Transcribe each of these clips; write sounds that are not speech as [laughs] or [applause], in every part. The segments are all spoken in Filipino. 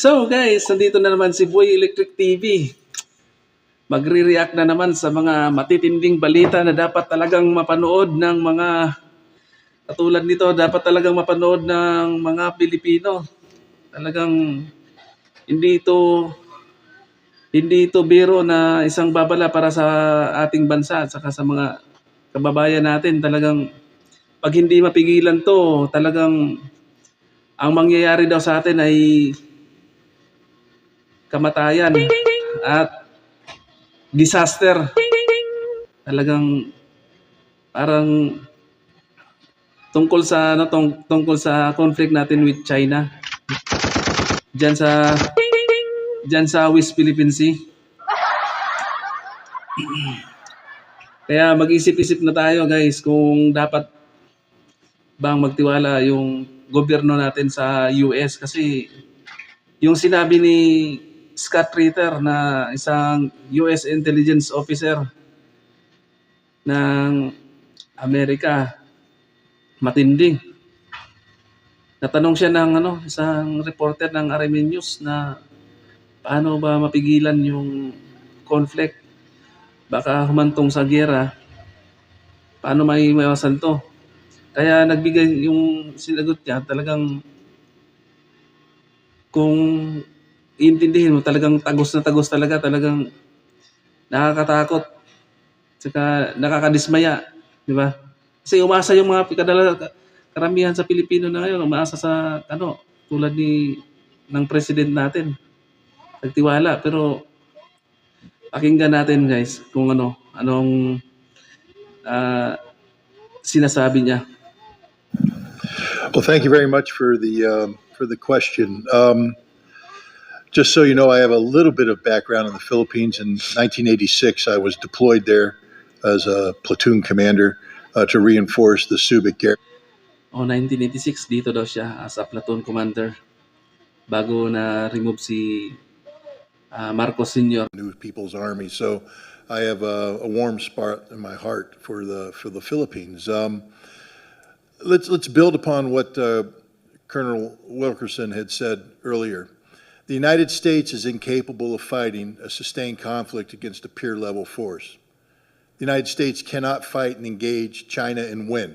So guys, nandito na naman si Boy Electric TV. Magre-react na naman sa mga matitinding balita na dapat talagang mapanood ng mga katulad nito, dapat talagang mapanood ng mga Pilipino. Talagang hindi ito hindi ito biro na isang babala para sa ating bansa at saka sa mga kababayan natin. Talagang pag hindi mapigilan to, talagang ang mangyayari daw sa atin ay kamatayan at disaster. Talagang parang tungkol sa ano tung, tungkol sa conflict natin with China. Diyan sa diyan sa West Philippine Sea. Kaya mag-isip-isip na tayo guys kung dapat bang magtiwala yung gobyerno natin sa US kasi yung sinabi ni Scott Ritter na isang US intelligence officer ng Amerika matindi. Natanong siya ng ano, isang reporter ng RMN News na paano ba mapigilan yung conflict? Baka humantong sa giyera. Paano may maiwasan to? Kaya nagbigay yung sinagot niya talagang kung iintindihin mo talagang tagos na tagos talaga talagang nakakatakot. Saka nakakadismaya di ba? Kasi umasa yung mga kadala karamihan sa Pilipino na ngayon umaasa sa ano tulad ni ng president natin. Nagtiwala pero pakinggan natin guys kung ano anong ah, sinasabi niya. Well, thank you very much for the um, for the question. Um, just so you know, I have a little bit of background in the Philippines. In 1986, I was deployed there as a platoon commander uh, to reinforce the Subic Garrison. O 1986 dito daw siya as a platoon commander bago na remove si ah, Marcos Sr. New People's Army. So I have a, a warm spot in my heart for the for the Philippines. Um, let's let's build upon what uh, Colonel Wilkerson had said earlier. The United States is incapable of fighting a sustained conflict against a peer level force. The United States cannot fight and engage China and win.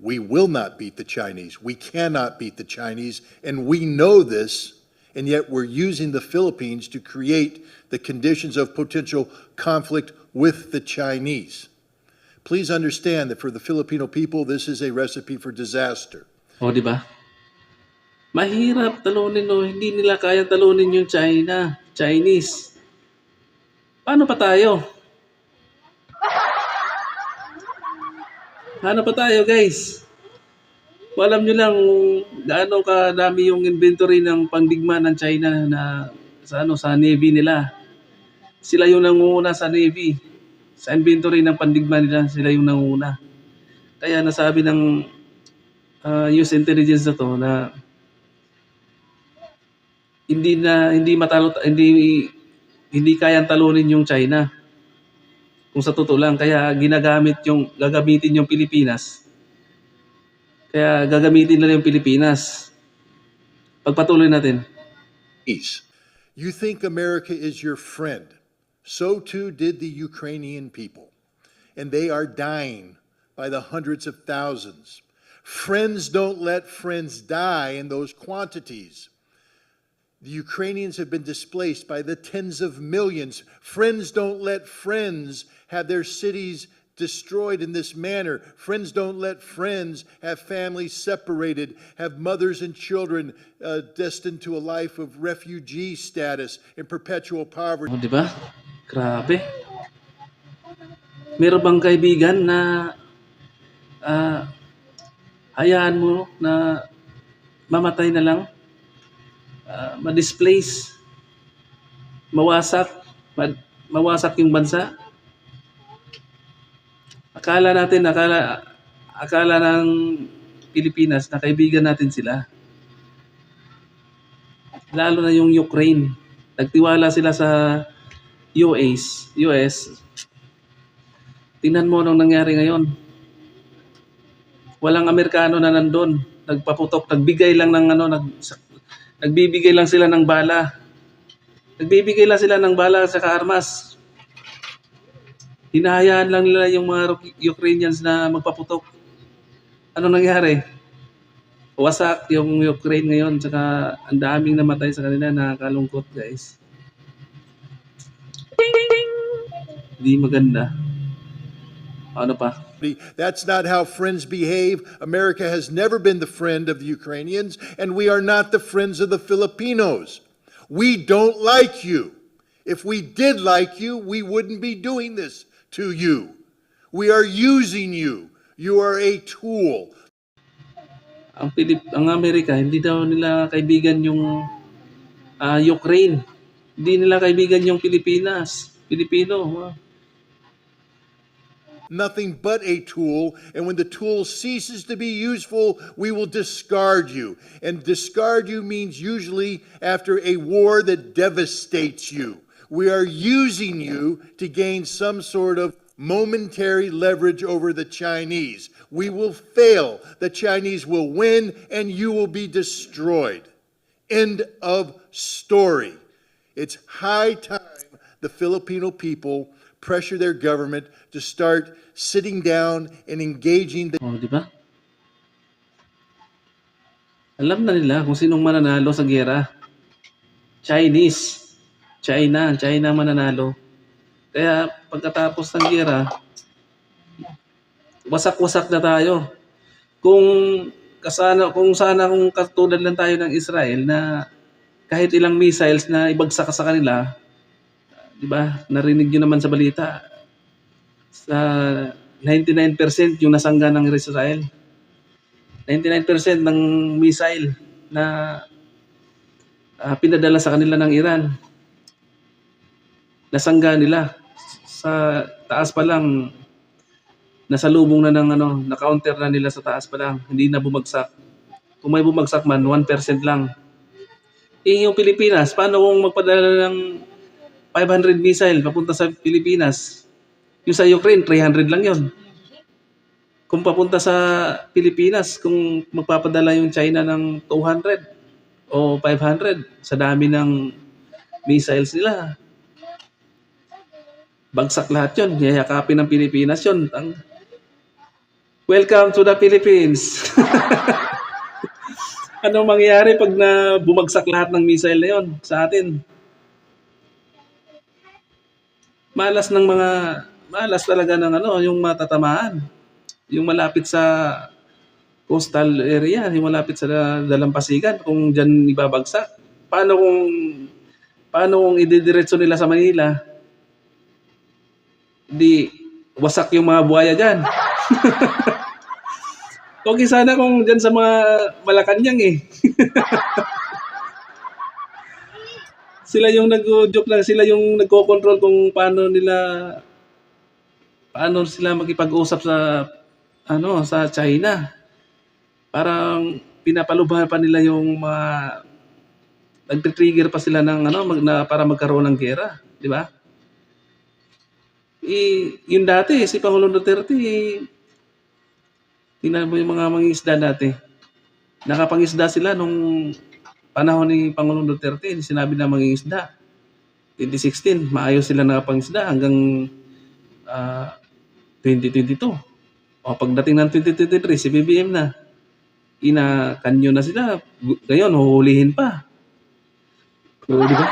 We will not beat the Chinese. We cannot beat the Chinese, and we know this, and yet we're using the Philippines to create the conditions of potential conflict with the Chinese. Please understand that for the Filipino people, this is a recipe for disaster. O di ba? Mahirap talunin no, hindi nila kaya talunin yung China, Chinese. Paano pa tayo? Paano pa tayo, guys? Alam nyo lang gaano kadami yung inventory ng pandigma ng China na sa ano sa Navy nila. Sila yung nangunguna sa Navy. Sa inventory ng pandigma nila, sila yung nangunguna. Kaya nasabi ng uh, US intelligence na to na hindi na hindi matalo hindi hindi kayang talunin yung China. Kung sa totoo lang kaya ginagamit yung gagamitin yung Pilipinas. Kaya gagamitin nila yung Pilipinas. Pagpatuloy natin. Peace. You think America is your friend. So too did the Ukrainian people. And they are dying by the hundreds of thousands. Friends don't let friends die in those quantities. The Ukrainians have been displaced by the tens of millions. Friends don't let friends have their cities destroyed in this manner. Friends don't let friends have families separated, have mothers and children uh, destined to a life of refugee status and perpetual poverty. O, di ba? Grabe. Meron bang kaibigan na ah, hayaan mo na mamatay na lang? Ah, ma-displace? Mawasak? Ma- mawasak yung bansa? Akala natin, akala, akala ng Pilipinas na kaibigan natin sila. Lalo na yung Ukraine. Nagtiwala sila sa US, US. Tingnan mo anong nangyari ngayon. Walang Amerikano na nandun. Nagpaputok, nagbigay lang ng ano, nag, Nagbibigay lang sila ng bala. Nagbibigay lang sila ng bala sa armas. Hinahayaan lang nila yung mga Uk- Ukrainians na magpaputok. Ano nangyari? Wasak yung Ukraine ngayon, tsaka ang daming namatay sa kanila, nakakalungkot guys. Hindi maganda. Ano pa? That's not how friends behave. America has never been the friend of the Ukrainians, and we are not the friends of the Filipinos. We don't like you. If we did like you, we wouldn't be doing this to you. We are using you. You are a tool. ang Pilip, ang Amerika, hindi daw nila kaibigan yung ah, Ukraine. Hindi nila kaibigan yung Pilipinas. Pilipino. ah. Nothing but a tool, and when the tool ceases to be useful, we will discard you. And discard you means usually after a war that devastates you. We are using you to gain some sort of momentary leverage over the Chinese. We will fail. The Chinese will win, and you will be destroyed. End of story. It's high time the Filipino people pressure their government to start sitting down and engaging the Oh, di ba? Alam na nila kung sinong mananalo sa gera. Chinese. China. China mananalo. Kaya pagkatapos ng gera, wasak-wasak na tayo. Kung kasana kung sana kung katulad lang tayo ng Israel na kahit ilang missiles na ibagsak sa kanila, 'di ba? Narinig niyo naman sa balita sa 99% yung nasangga ng Israel. 99% ng missile na ah, pinadala sa kanila ng Iran. Nasangga nila sa taas pa lang nasalubong na ng ano, na-counter na nila sa taas pa lang, hindi na bumagsak. Kung may bumagsak man, 1% lang. Eh, yung Pilipinas, paano kung magpadala ng 500 missile papunta sa Pilipinas? Yung sa Ukraine, 300 lang yon. Kung papunta sa Pilipinas, kung magpapadala yung China ng 200 o 500 sa dami ng missiles nila, bagsak lahat yun. Yayakapin ng Pilipinas yun. Ang, Welcome to the Philippines. [laughs] Anong mangyayari pag na bumagsak lahat ng missile na yon sa atin? Malas ng mga malas talaga ng ano, yung matatamaan. Yung malapit sa coastal area, yung malapit sa dalampasigan kung diyan ibabagsak. Paano kung paano kung ididiretso nila sa Manila? Di wasak yung mga buhaya diyan. [laughs] Okay sana kung diyan sa mga Malacanang eh. [laughs] sila yung nag-joke lang, sila yung nagko-control kung paano nila paano sila makipag-usap sa ano sa China. Parang pinapalubhan pa nila yung mga nagte-trigger pa sila ng ano mag, na, para magkaroon ng gera, di ba? I, yun dati si Pangulong Duterte eh, mo yung mga mangingisda dati. Nakapangisda sila nung panahon ni Pangulong Duterte, sinabi na mangingisda. 2016, maayos sila nakapangisda hanggang ah, 2022. O pagdating ng 2023, si BBM na. Inakanyo na sila. Ngayon, huhulihin pa. O, di ba?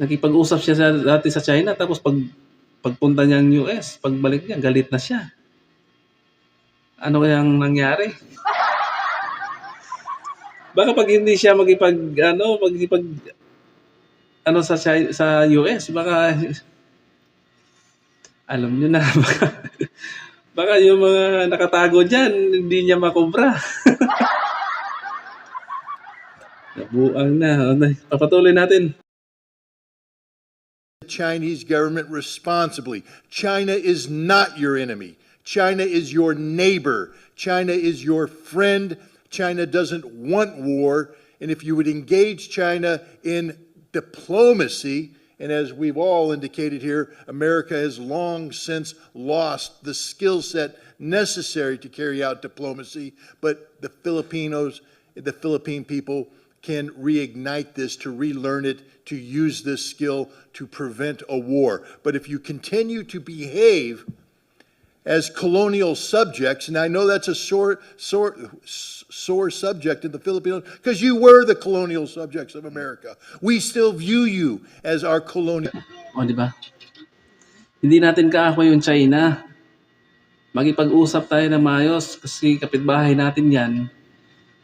Nakipag-usap siya sa, dati sa China, tapos pag pagpunta niya ng US, pagbalik niya, galit na siya. Ano kayang nangyari? Baka pag hindi siya magipag ano, magipag ano sa sa US, baka alam niyo na [laughs] baka, baka yung mga nakatago diyan hindi niya makobra. [laughs] Nabuang na. Ano, Papatuloy natin. the Chinese government responsibly. China is not your enemy. China is your neighbor. China is your friend. China doesn't want war. And if you would engage China in diplomacy And as we've all indicated here, America has long since lost the skill set necessary to carry out diplomacy, but the Filipinos, the Philippine people can reignite this, to relearn it, to use this skill to prevent a war. But if you continue to behave as colonial subjects, and I know that's a sore, sore, sore subject in the Philippines, because you were the colonial subjects of America. We still view you as our colonial. O, di ba? Hindi natin kaako yung China. Magipag-usap tayo ng maayos kasi kapitbahay natin yan.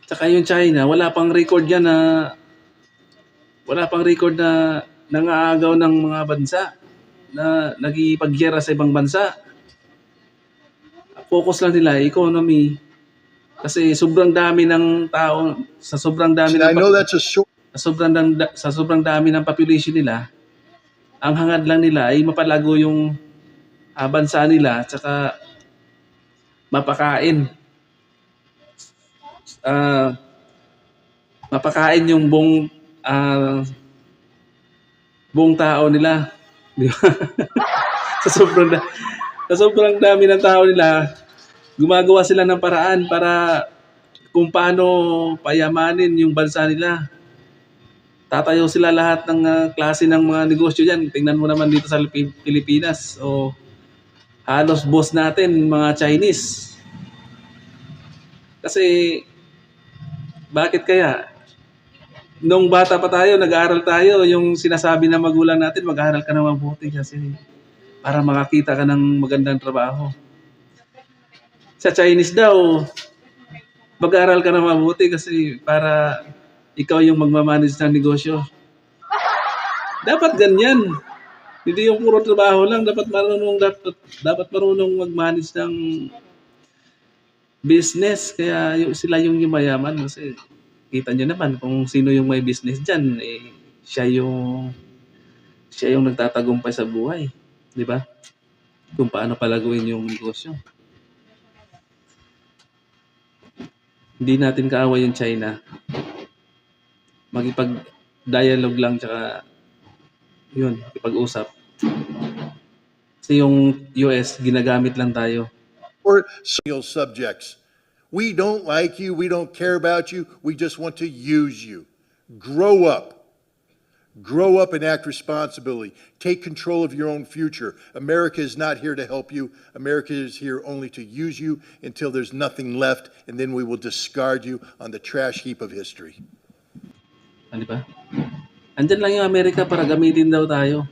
Tsaka yung China, wala pang record yan na wala pang record na nangaagaw ng mga bansa na nagipagyera sa ibang bansa. Focus lang nila, economy. Kasi sobrang dami ng tao, sa sobrang dami ng I know that's a short. sa sobrang sa sobrang dami ng population nila, ang hangad lang nila ay mapalago yung ah, bansa nila at saka mapakain. Ah, mapakain yung buong ah, buong tao nila. Di ba? [laughs] sa sobrang da- sa sobrang dami ng tao nila, gumagawa sila ng paraan para kung paano payamanin yung bansa nila tatayo sila lahat ng ah, klase ng mga negosyo dyan. Tingnan mo naman dito sa Pi- Pilipinas. O halos boss natin, mga Chinese. Kasi, bakit kaya? Nung bata pa tayo, nag-aaral tayo, yung sinasabi ng magulang natin, mag-aaral ka na mabuti kasi para makakita ka ng magandang trabaho. Sa Chinese daw, mag-aaral ka na mabuti kasi para ikaw yung magmamanage ng negosyo. Dapat ganyan. Hindi yung puro trabaho lang, dapat marunong dapat dapat marunong mag-manage ng business kaya yung, sila yung yumayaman kasi kita nyo naman kung sino yung may business diyan eh siya yung siya yung nagtatagumpay sa buhay, di ba? Kung paano palaguin yung negosyo. Hindi natin kaaway yung China makipag-dialogue lang tsaka yun, ipag-usap. Kasi yung US, ginagamit lang tayo. or colonial subjects. We don't like you. We don't care about you. We just want to use you. Grow up. Grow up and act responsibly. Take control of your own future. America is not here to help you. America is here only to use you until there's nothing left, and then we will discard you on the trash heap of history. Di ba? Andyan lang yung Amerika para gamitin daw tayo.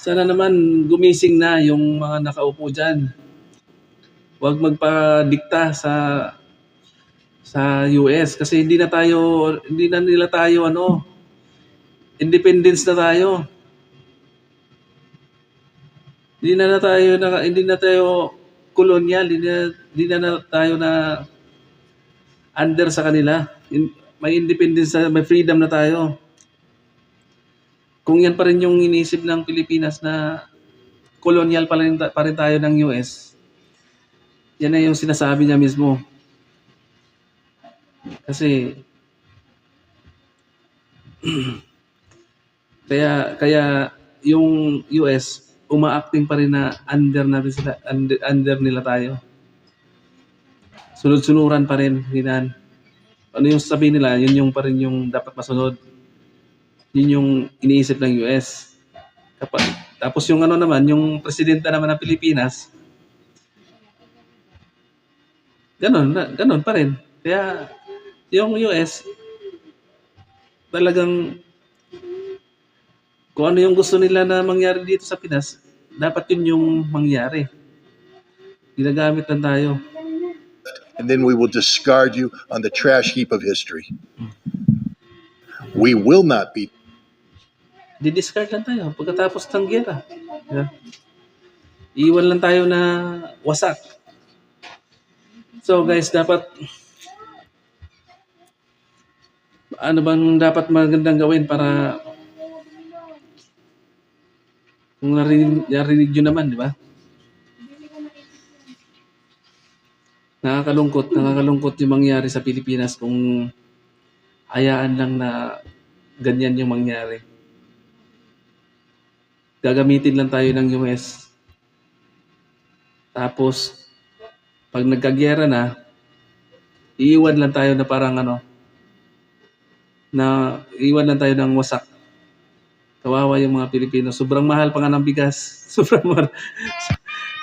Sana naman gumising na yung mga nakaupo dyan. Huwag magpadikta sa sa US kasi hindi na tayo hindi na nila tayo ano independence na tayo. Hindi na, na tayo na, hindi na tayo kolonyal, hindi na, hindi na, na tayo na under sa kanila. In- May independence, na- may freedom na tayo. Kung yan pa rin yung inisip ng Pilipinas na kolonyal pa rin, pa rin tayo ng US, yan na yung sinasabi niya mismo. Kasi [clears throat] kaya kaya yung US umaacting pa rin na under natin sila under, under nila tayo. Sunod-sunuran pa rin ginan. Ano yung sabi nila, yun yung pa rin yung dapat masunod. Yun yung iniisip ng US. Kapag, tapos yung ano naman, yung presidenta naman ng Pilipinas, ganun, ganun pa rin. Kaya yung US, talagang kung ano yung gusto nila na mangyari dito sa Pinas, dapat yun yung mangyari. Ginagamit lang tayo. and then we will discard you on the trash heap of history. We will not be Di-discard lang tayo pagkatapos ng gera. Yeah. Iwan lang tayo na wasak. So guys, dapat ano bang dapat magandang gawin para kung narinig, narinig nyo naman, di ba? Nakakalungkot, nakakalungkot yung mangyari sa Pilipinas kung hayaan lang na ganyan yung mangyari. Gagamitin lang tayo ng US. Tapos, pag nagkagyera na, iiwan lang tayo na parang ano, na iwan lang tayo ng wasak. Kawawa yung mga Pilipino. Sobrang mahal pa nga ng bigas. [laughs] Sobrang mahal.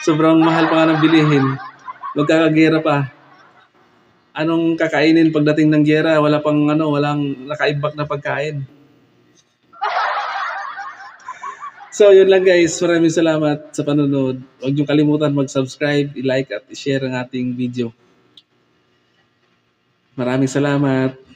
Sobrang mahal pa nga ng bilihin. Magkakagyera pa. Anong kakainin pagdating ng gyera? Wala pang ano, walang nakaimbak na pagkain. So, yun lang guys. Maraming salamat sa panonood. Huwag niyo kalimutan mag-subscribe, i-like at i-share ang ating video. Maraming salamat.